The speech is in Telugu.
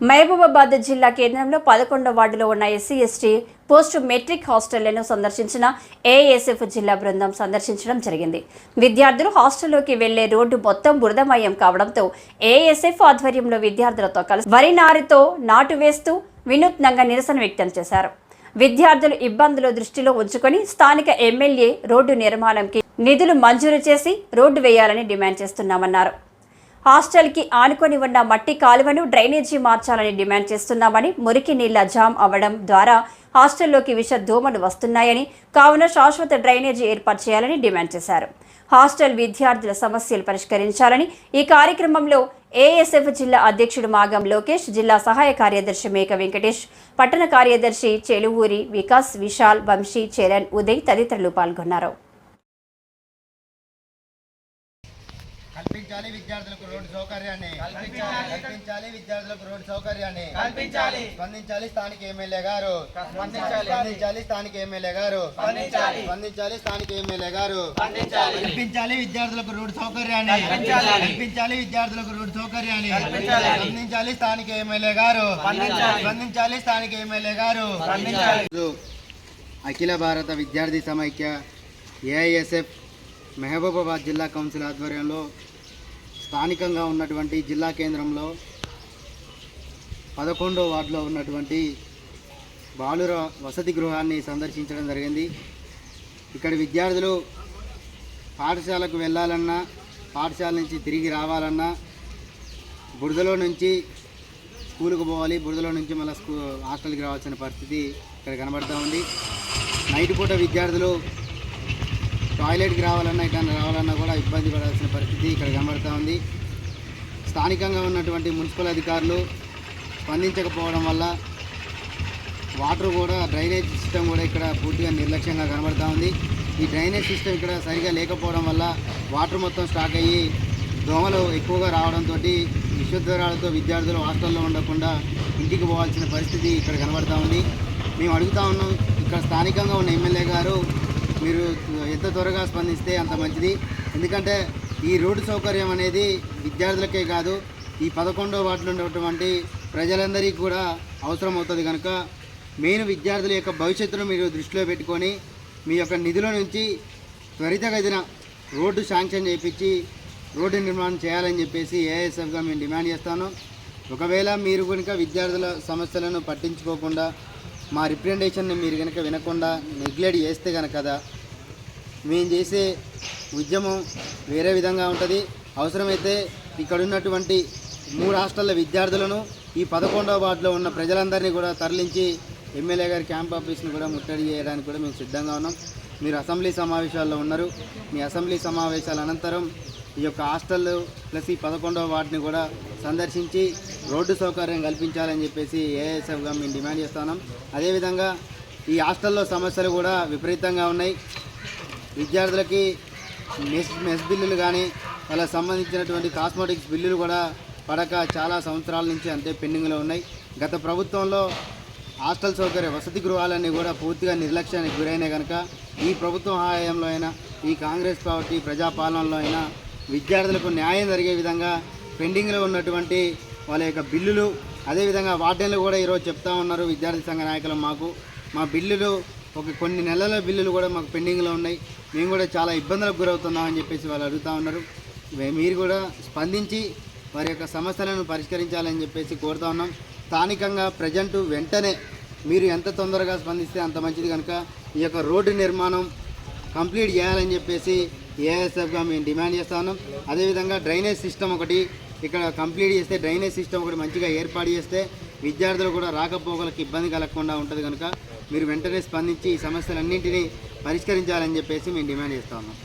మహబూబాబాద్ జిల్లా కేంద్రంలో పదకొండవ వార్డులో ఉన్న ఎస్సీ ఎస్టీ పోస్ట్ మెట్రిక్ హాస్టళ్ళను సందర్శించిన ఏఎస్ఎఫ్ జిల్లా బృందం సందర్శించడం జరిగింది. విద్యార్థులు హాస్టల్లోకి వెళ్ళే రోడ్డు మొత్తం బురదమయం కావడంతో ఏఎస్ఎఫ్ ఆధ్వర్యంలో విద్యార్థులతో కలిసి వరి నారుతో నాటు వేస్తూ వినూత్నంగా నిరసన వ్యక్తం చేశారు. విద్యార్థులు ఇబ్బందులు దృష్టిలో ఉంచుకొని స్థానిక ఎమ్మెల్యే రోడ్డు నిర్మాణంకి నిధులు మంజూరు చేసి రోడ్డు వేయాలని డిమాండ్ చేస్తున్నామన్నారు. హాస్టల్కి ఆనుకొని ఉన్న మట్టి కాలువను డ్రైనేజీ మార్చాలని డిమాండ్ చేస్తున్నామని మురికి నీళ్ళ జామ్ అవ్వడం ద్వారా హాస్టల్లోకి విష దోమలు వస్తున్నాయని కావున శాశ్వత డ్రైనేజీ ఏర్పాటు చేయాలని డిమాండ్ చేశారు. హాస్టల్ విద్యార్థుల సమస్యలు పరిష్కరించాలని ఈ కార్యక్రమంలో ఏఎస్ఎఫ్ జిల్లా అధ్యక్షుడు మాగం లోకేష్ జిల్లా సహాయ కార్యదర్శి మేక వెంకటేష్ పట్టణ కార్యదర్శి చెలువూరి వికాస్ విశాల్ వంశీ చరణ్ ఉదయ్ తదితరులు పాల్గొన్నారు. కల్పించాలి విద్యార్థులకు రోడ్డు సౌకర్యాన్ని కల్పించాలి విద్యార్థులకు రోడ్డు సౌకర్యాన్ని కల్పించాలి స్పందించాలి స్థానిక ఎమ్మెల్యే గారు స్పందించాలి. స్థానిక ఎమ్మెల్యే గారు స్పందించాలి. స్థానిక ఎమ్మెల్యే గారు. కల్పించాలి విద్యార్థులకు రోడ్డు సౌకర్యాన్ని కల్పించాలి. కల్పించాలి విద్యార్థులకు రోడ్డు సౌకర్యాన్ని కల్పించాలి. స్పందించాలి స్థానిక ఎమ్మెల్యే గారు స్పందించాలి. స్థానిక ఎమ్మెల్యే గారు అఖిల భారత విద్యార్థి సమైక్య ఏఐఎస్ఎఫ్ మహబూబాబాద్ జిల్లా కౌన్సిల్ ఆధ్వర్యంలో స్థానికంగా ఉన్నటువంటి జిల్లా కేంద్రంలో పదకొండో వార్డులో ఉన్నటువంటి బాలుర వసతి గృహాన్ని సందర్శించడం జరిగింది. ఇక్కడ విద్యార్థులు పాఠశాలకు వెళ్ళాలన్నా పాఠశాల నుంచి తిరిగి రావాలన్నా బురదలో నుంచి స్కూల్కి పోవాలి. బురదలో నుంచి మళ్ళీ స్కూ హాస్టల్కి రావాల్సిన పరిస్థితి ఇక్కడ కనబడుతూ ఉంది. నైట్ పూట విద్యార్థులు టాయిలెట్కి రావాలన్నా ఇక్కడ రావాలన్నా కూడా ఇబ్బంది పడాల్సిన పరిస్థితి ఇక్కడ కనబడుతూ ఉంది. స్థానికంగా ఉన్నటువంటి మున్సిపల్ అధికారులు స్పందించకపోవడం వల్ల వాటర్ కూడా డ్రైనేజ్ సిస్టమ్ కూడా ఇక్కడ పూర్తిగా నిర్లక్ష్యంగా కనబడుతూ ఉంది. ఈ డ్రైనేజ్ సిస్టమ్ ఇక్కడ సరిగా లేకపోవడం వల్ల వాటర్ మొత్తం స్టాక్ అయ్యి దోమలు ఎక్కువగా రావడంతో విశ్వద్వారాలతో విద్యార్థులు హాస్టల్లో ఉండకుండా ఇంటికి పోవాల్సిన పరిస్థితి ఇక్కడ కనబడుతూ ఉంది. మేము అడుగుతా ఉన్నాం ఇక్కడ స్థానికంగా ఉన్న ఎమ్మెల్యే గారు మీరు ఎంత త్వరగా స్పందిస్తే అంత మంచిది. ఎందుకంటే ఈ రోడ్డు సౌకర్యం అనేది విద్యార్థులకే కాదు ఈ పదకొండో వాటిలో ఉన్నటువంటి ప్రజలందరికీ కూడా అవసరం అవుతుంది కనుక మెయిన్ విద్యార్థుల యొక్క భవిష్యత్తును మీరు దృష్టిలో పెట్టుకొని మీ యొక్క నిధుల నుంచి త్వరితగతిన రోడ్డు శాంక్షన్ చేయించి రోడ్డు నిర్మాణం చేయాలని చెప్పేసి ఏఎస్ఎఫ్గా మేము డిమాండ్ చేస్తాను. ఒకవేళ మీరు కనుక విద్యార్థుల సమస్యలను పట్టించుకోకుండా మా రిప్రజెంటేషన్ని మీరు కనుక వినకుండా నెగ్లెక్ట్ చేస్తే కనుక కదా మేము చేసే ఉద్యమం వేరే విధంగా ఉంటుంది. అవసరమైతే ఇక్కడ ఉన్నటువంటి మూడు రాష్ట్రాల విద్యార్థులను ఈ పదకొండవ వార్డులో ఉన్న ప్రజలందరినీ కూడా తరలించి ఎమ్మెల్యే గారి క్యాంప్ ఆఫీస్ని కూడా ముట్టడి చేయడానికి కూడా మేము సిద్ధంగా ఉన్నాం. మీరు అసెంబ్లీ సమావేశాల్లో ఉన్నారు. మీ అసెంబ్లీ సమావేశాల అనంతరం ఈ యొక్క హాస్టల్ ప్లస్ ఈ పదకొండవ వార్డుని కూడా సందర్శించి రోడ్డు సౌకర్యం కల్పించాలని చెప్పేసి ఏఎస్ఎఫ్గా మేము డిమాండ్ చేస్తున్నాం అదేవిధంగా ఈ హాస్టల్లో సమస్యలు కూడా విపరీతంగా ఉన్నాయి. విద్యార్థులకి మెస్ మెస్ బిల్లులు కానీ వాళ్ళకి సంబంధించినటువంటి కాస్మెటిక్స్ బిల్లులు కూడా పడక చాలా సంవత్సరాల నుంచి అంతే పెండింగ్లో ఉన్నాయి. గత ప్రభుత్వంలో హాస్టల్ సౌకర్య వసతి గృహాలన్నీ కూడా పూర్తిగా నిర్లక్ష్యానికి గురైనాయి కనుక ఈ ప్రభుత్వం హయాంలో అయినా ఈ కాంగ్రెస్ పార్టీ ప్రజాపాలనలో అయినా విద్యార్థులకు న్యాయం జరిగే విధంగా పెండింగ్లో ఉన్నటువంటి వాళ్ళ యొక్క బిల్లులు అదేవిధంగా వాటిని కూడా ఈరోజు చెప్తా ఉన్నారు విద్యార్థి సంఘ నాయకులు మాకు. మా బిల్లులు ఒక కొన్ని నెలల బిల్లులు కూడా మాకు పెండింగ్లో ఉన్నాయి. మేము కూడా చాలా ఇబ్బందులకు గురవుతున్నామని చెప్పేసి వాళ్ళు అడుగుతూ ఉన్నారు. మీరు కూడా స్పందించి వారి యొక్క సమస్యలను పరిష్కరించాలని చెప్పేసి కోరుతా ఉన్నాం. స్థానికంగా ప్రజెంట్ వెంటనే మీరు ఎంత తొందరగా స్పందిస్తే అంత మంచిది కనుక ఈ యొక్క రోడ్డు నిర్మాణం కంప్లీట్ చేయాలని చెప్పేసి ఏఎస్ఎఫ్గా మేము డిమాండ్ చేస్తా ఉన్నాం. అదేవిధంగా డ్రైనేజ్ సిస్టమ్ ఒకటి ఇక్కడ కంప్లీట్ చేస్తే డ్రైనేజ్ సిస్టమ్ ఒకటి మంచిగా ఏర్పాటు చేస్తే విద్యార్థులు కూడా రాకపోకలకు ఇబ్బంది కలగకుండా ఉంటుంది కనుక మీరు వెంటనే స్పందించి ఈ సమస్యలన్నింటినీ పరిష్కరించాలని చెప్పేసి మేము డిమాండ్ చేస్తా ఉన్నాం.